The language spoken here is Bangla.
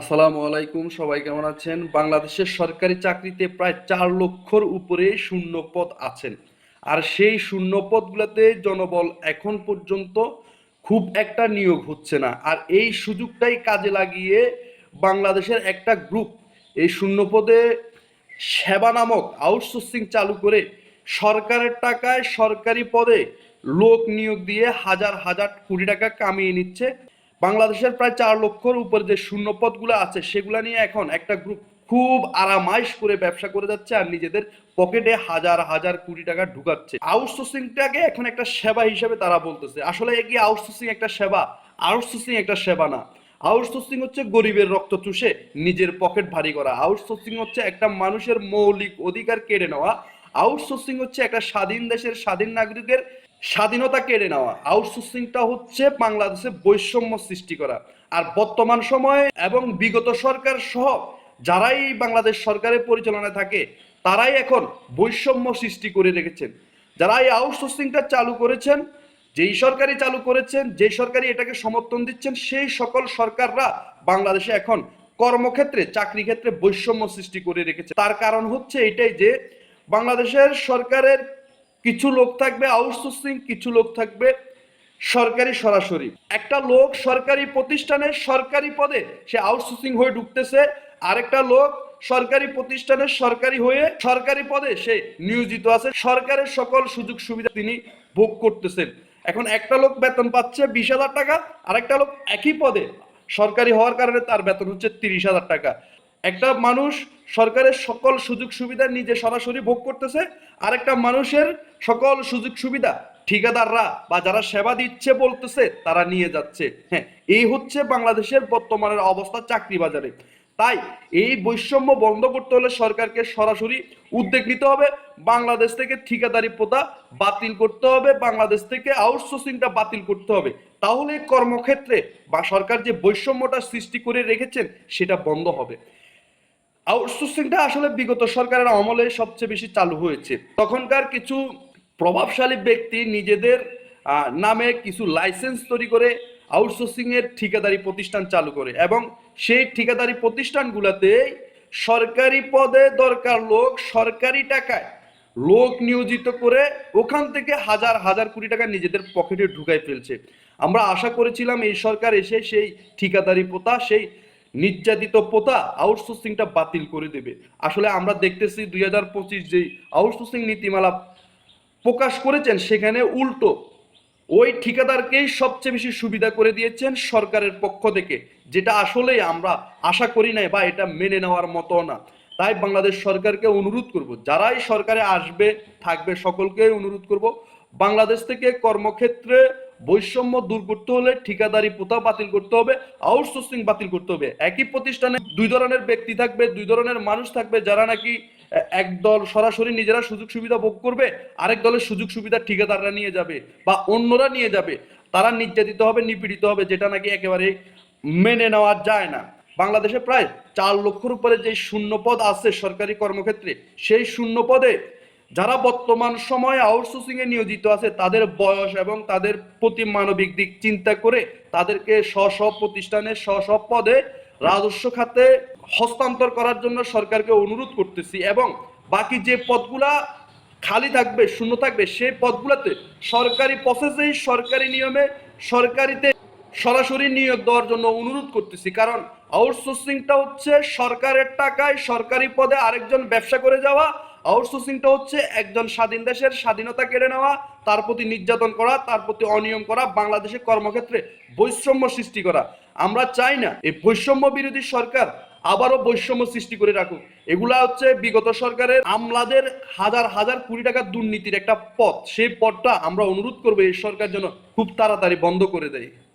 আসসালামু আলাইকুম, সবাই কেমন আছেন? বাংলাদেশের সরকারি চাকরিতে প্রায় চার লক্ষর উপরে শূন্য পদ আছেন। আর সেই শূন্য পদগুলোতে জনবল এখন পর্যন্ত খুব একটা নিয়োগ হচ্ছে না। আর এই সুযোগটাই কাজে লাগিয়ে বাংলাদেশের একটা গ্রুপ এই শূন্য পদে সেবা নামক আউটসোর্সিং চালু করে সরকারের টাকায় সরকারি পদে লোক নিয়োগ দিয়ে হাজার হাজার কোটি টাকা কামিয়ে নিচ্ছে। বাংলাদেশের প্রায় চার লক্ষর উপরে যে শূন্য পদগুলো আছে, সেগুলো নিয়ে এখন একটা গ্রুপ খুব আরামাইশ করে ব্যবসা করে যাচ্ছে আর নিজেদের পকেটে হাজার হাজার কোটি টাকা ঢুকাচ্ছে। আউটসোর্সিংটাকে এখন একটা সেবা হিসেবে তারা বলতেছে। আসলে কি আউটসোর্সিং একটা সেবা? আউটসোর্সিং একটা সেবা না। আউটসোর্সিং হচ্ছে গরিবের রক্ত চুষে নিজের পকেট ভারী করা। আউটসোর্সিং হচ্ছে একটা মানুষের মৌলিক অধিকার কেড়ে নেওয়া। আউটসোর্সিং হচ্ছে একটা স্বাধীন দেশের স্বাধীন নাগরিকের স্বাধীনতা কেড়ে নেওয়া আউটসোর্সিংটা হচ্ছে বাংলাদেশে বৈষম্য সৃষ্টি করা। আর বর্তমান সময়ে এবং বিগত সরকার সহ যারাই বাংলাদেশ সরকারের পরিচালনায় থাকে, তারাই এখন বৈষম্য সৃষ্টি করে রেখেছেন। যারা এই আউটসোর্সিংটা চালু করেছেন, যেই সরকারি চালু করেছেন যে সরকারি এটাকে সমর্থন দিচ্ছেন, সেই সকল সরকাররা বাংলাদেশে এখন কর্মক্ষেত্রে, চাকরি ক্ষেত্রে বৈষম্য সৃষ্টি করে রেখেছে। তার কারণ হচ্ছে এটাই যে, বাংলাদেশের সরকারের কিছু লোক থাকবে আউটসোর্সিং কিছু লোক থাকবে সরকারি সরাসরি। একটা লোক সরকারি প্রতিষ্ঠানে সরকারি পদে সে আউটসোর্সিং হয়ে ঢুকতেছে, আরেকটা লোক সরকারি প্রতিষ্ঠানের সরকারি হয়ে সরকারি পদে সে নিয়োজিত আছে। সরকারের সকল সুযোগ সুবিধা তিনি ভোগ করতেছেন। এখন একটা লোক বেতন পাচ্ছে বিশ হাজার টাকা, আরেকটা লোক একই পদে সরকারি হওয়ার কারণে তার বেতন হচ্ছে তিরিশ হাজার টাকা। একটা মানুষ সরকারের সকল সুযোগ সুবিধা নিজে সরাসরি ভোগ করতেছে। আরেকটা মানুষের সকল সুযোগ সুবিধা ঠিকাদাররা বা যারা সেবা দিচ্ছে বলতেছে, তারা নিয়ে যাচ্ছে। হ্যাঁ এই হচ্ছে বাংলাদেশের বর্তমানের অবস্থা চাকরি বাজারে। তাই এই বৈষম্য বন্ধ করতে হলে সরকারকে সরাসরি উদ্যোগ নিতে হবে। বাংলাদেশ থেকে ঠিকাদারি প্রথা বাতিল করতে হবে। বাংলাদেশ থেকে আউটসোর্সিংটা বাতিল করতে হবে। তাহলে কর্মক্ষেত্রে বা সরকার যে বৈষম্যটা সৃষ্টি করে রেখেছেন, সেটা বন্ধ হবে। আউটসোর্সিংটা আসলে বিগত সরকারের আমলে সবচেয়ে বেশি চালু হয়েছে। তখনকার কিছু প্রভাবশালী ব্যক্তি নিজেদের নামে কিছু লাইসেন্স তৈরি করে আউটসোর্সিং এর ঠিকাদারি প্রতিষ্ঠান চালু করে এবং সেই ঠিকাদারি প্রতিষ্ঠানগুলোতে সরকারি পদে দরকার লোক সরকারি টাকায় লোক নিয়োজিত করে ওখান থেকে হাজার হাজার কোটি টাকা নিজেদের পকেটে ঢুকাই ফেলছে। আমরা আশা করেছিলাম এই সরকার এসে সেই ঠিকাদারি প্রথা সেই নির্যাতিত পোতা আউটসোর্সিংটা বাতিল করে দেবে। আসলে আমরা দেখতেছি দুই হাজার পঁচিশ যেই আউটসোর্সিং নীতিমালা প্রকাশ করেছেন, সেখানে উল্টো ওই ঠিকাদারকেই সবচেয়ে বেশি সুবিধা করে দিয়েছেন সরকারের পক্ষ থেকে, যেটা আসলেই আমরা আশা করি নাই বা এটা মেনে নেওয়ার মতো না। তাই বাংলাদেশ সরকারকে অনুরোধ করব, যারাই সরকারে আসবে, থাকবে সকলকে অনুরোধ করব, বাংলাদেশ থেকে কর্মক্ষেত্রে বৈষম্য দূর করতে হলে ঠিকাদারি প্রথা বাতিল করতে হবে আউটসোর্সিং বাতিল করতে হবে। একই প্রতিষ্ঠানে দুই ধরনের ব্যক্তি থাকবে, দুই ধরনের মানুষ থাকবে, যারা নাকি এক দল সরাসরি নিজেরা সুযোগ সুবিধা ভোগ করবে, আরেক দলের সুযোগ সুবিধা ঠিকাদাররা নিয়ে যাবে বা অন্যরা নিয়ে যাবে। তারা নির্যাতিত হবে, নিপীড়িত হবে, যেটা নাকি একেবারে মেনে নেওয়া যায় না। বাংলাদেশে প্রায় চার লক্ষর উপরে যে শূন্য পদ আছে সরকারি কর্মক্ষেত্রে, সেই শূন্য পদে যারা বর্তমান সময়ে আউটসোর্সিং এ নিয়োজিত আছে, তাদের বয়স এবং তাদের প্রতি মানবিক দিক চিন্তা করে তাদেরকে স্ব প্রতিষ্ঠানে স্ব পদে রাজস্ব খাতে হস্তান্তর করার জন্য সরকারকে অনুরোধ করতেছি এবং বাকি যে পদগুলা খালি থাকবে, শূন্য থাকবে, সেই পদগুলোতে সরকারি প্রসেসেই সরকারি নিয়মে সরকারিতে সরাসরি নিয়োগ দেওয়ার জন্য অনুরোধ করতেছি। কারণ আউটসোর্সিংটা হচ্ছে সরকারের টাকায় সরকারি পদে আরেকজন ব্যবসা করে যাওয়া আউটসোর্সিংটা হচ্ছে একজন স্বাধীন দেশের স্বাধীনতা কেড়ে নেওয়া, তার প্রতি নির্যাতন করা, তার প্রতি অনিয়ম করা, বাংলাদেশের কর্মক্ষেত্রে বৈষম্য সৃষ্টি করা। আমরা চাই না এই বৈষম্য বিরোধী সরকার আবারও বৈষম্য সৃষ্টি করে রাখুক। এগুলা হচ্ছে বিগত সরকারের আমলাদের হাজার হাজার কোটি টাকার দুর্নীতির একটা পথ। সেই পথটা আমরা অনুরোধ করব এই সরকার যেন খুব তাড়াতাড়ি বন্ধ করে দেয়।